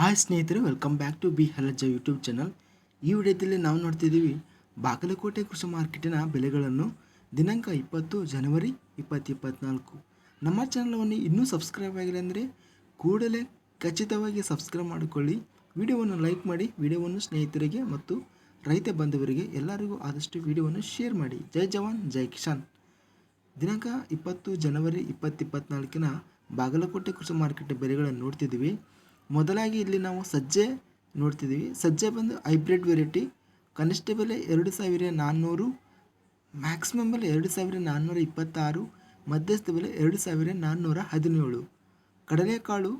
Hi ಸ್ನೇಹಿತರೆ welcome back to B ಹಲಜ YouTube channel ಈ ವಿಡಿಯೋದಲ್ಲಿ ನಾವು ನೋಡ್ತಿದ್ದೀವಿ ಬಾಗಲಕೋಟೆ ಕೃಷಿ ಮಾರ್ಕೆಟಿನ ಬೆಲೆಗಳನ್ನು ದಿನಾಂಕ ಇಪ್ಪತ್ತು ಜನವರಿ ಇಪ್ಪತ್ತು ಇಪ್ಪತ್ತ್ನಾಲ್ಕು ನಮ್ಮ ಚಾನಲವನ್ನು ಇನ್ನೂ ಸಬ್ಸ್ಕ್ರೈಬ್ ಆಗಿಲ್ಲ ಅಂದರೆ ಕೂಡಲೇ ಖಚಿತವಾಗಿ ಸಬ್ಸ್ಕ್ರೈಬ್ ಮಾಡಿಕೊಳ್ಳಿ. ವಿಡಿಯೋವನ್ನು ಲೈಕ್ ಮಾಡಿ, ವಿಡಿಯೋವನ್ನು ಸ್ನೇಹಿತರಿಗೆ ಮತ್ತು ರೈತ ಬಂಧುವರಿಗೆ ಎಲ್ಲರಿಗೂ ಆದಷ್ಟು ವಿಡಿಯೋವನ್ನು ಶೇರ್ ಮಾಡಿ. ಜೈ ಜವಾನ್, ಜೈ ಕಿಶಾನ್ ದಿನಾಂಕ ಇಪ್ಪತ್ತು ಜನವರಿ ಇಪ್ಪತ್ತಿಪ್ಪತ್ನಾಲ್ಕಿನ ಬಾಗಲಕೋಟೆ ಕೃಷಿ ಮಾರ್ಕೆಟ್ ಬೆಲೆಗಳನ್ನು ನೋಡ್ತಿದ್ದೀವಿ. ಮೊದಲಾಗಿ ಇಲ್ಲಿ ನಾವು ಸಜ್ಜೆ ನೋಡ್ತಿದ್ದೀವಿ. ಸಜ್ಜೆ ಬಂದು ಹೈಬ್ರಿಡ್ ವೆರೈಟಿ. ಕನಿಷ್ಠ ಬೆಲೆ ಎರಡು ಸಾವಿರ ನಾನ್ನೂರು ಮ್ಯಾಕ್ಸಿಮಮ್ ಬೆಲೆ ಎರಡು ಸಾವಿರ ನಾನ್ನೂರ ಇಪ್ಪತ್ತಾರು, ಮಧ್ಯಸ್ಥ ಬೆಲೆ ಎರಡು ಸಾವಿರ ನಾನ್ನೂರ ಹದಿನೇಳು. ಕಡಲೆಕಾಳು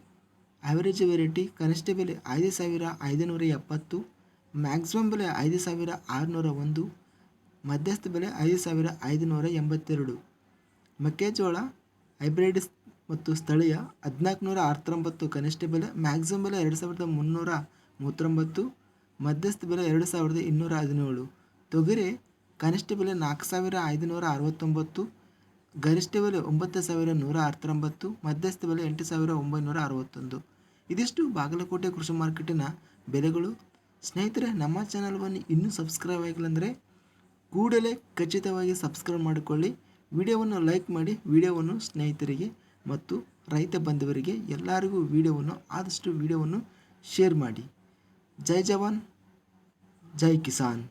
ಆವರೇಜ್ ವೆರೈಟಿ ಕನಿಷ್ಠ ಬೆಲೆ ಐದು ಸಾವಿರ ಐದುನೂರ ಎಪ್ಪತ್ತು ಮ್ಯಾಕ್ಸಿಮಮ್ ಬೆಲೆ ಐದು ಸಾವಿರ ಆರುನೂರ ಒಂದು, ಮಧ್ಯಸ್ಥ ಬೆಲೆ ಐದು ಸಾವಿರ ಐದುನೂರ ಎಂಬತ್ತೆರಡು. ಮೆಕ್ಕೆಜೋಳ ಹೈಬ್ರಿಡ್ ಮತ್ತು ಸ್ಥಳೀಯ ಹದಿನಾಲ್ಕು ನೂರ ಅರವತ್ತೊಂಬತ್ತು ಕನಿಷ್ಠ ಬೆಲೆ ಮ್ಯಾಕ್ಸಿಮಮ್ ಬೆಲೆ ಎರಡು ಸಾವಿರದ ಮುನ್ನೂರ ಮೂವತ್ತೊಂಬತ್ತು, ಮಧ್ಯಸ್ಥ ಬೆಲೆ ಎರಡು ಸಾವಿರದ ಇನ್ನೂರ ಹದಿನೇಳು. ತೊಗರಿ ಕನಿಷ್ಠ ಬೆಲೆ ನಾಲ್ಕು ಸಾವಿರ ಐದುನೂರ ಅರವತ್ತೊಂಬತ್ತು, ಗರಿಷ್ಠ ಬೆಲೆ ಒಂಬತ್ತು ಸಾವಿರ ನೂರ ಅರವತ್ತೊಂಬತ್ತು, ಮಧ್ಯಸ್ಥ ಬೆಲೆ ಎಂಟು ಸಾವಿರ ಒಂಬೈನೂರ ಅರವತ್ತೊಂದು. ಇದಿಷ್ಟು ಬಾಗಲಕೋಟೆ ಕೃಷಿ ಮಾರ್ಕೆಟಿನ ಬೆಲೆಗಳು. ಸ್ನೇಹಿತರೆ, ನಮ್ಮ ಚಾನಲ್ವನ್ನು ಇನ್ನೂ ಸಬ್ಸ್ಕ್ರೈಬ್ ಆಗಿಲ್ಲ ಅಂದರೆ ಕೂಡಲೇ ಖಚಿತವಾಗಿ ಸಬ್ಸ್ಕ್ರೈಬ್ ಮಾಡಿಕೊಳ್ಳಿ. ವಿಡಿಯೋವನ್ನು ಲೈಕ್ ಮಾಡಿ, ವಿಡಿಯೋವನ್ನು ಸ್ನೇಹಿತರಿಗೆ ಮತ್ತು ರೈತ ಬಂಧುವರಿಗೆ ಎಲ್ಲರಿಗೂ ವಿಡಿಯೋವನ್ನು ಆದಷ್ಟು ವಿಡಿಯೋವನ್ನು ಶೇರ್ ಮಾಡಿ. ಜೈ ಜವಾನ್ ಜೈ ಕಿಸಾನ್.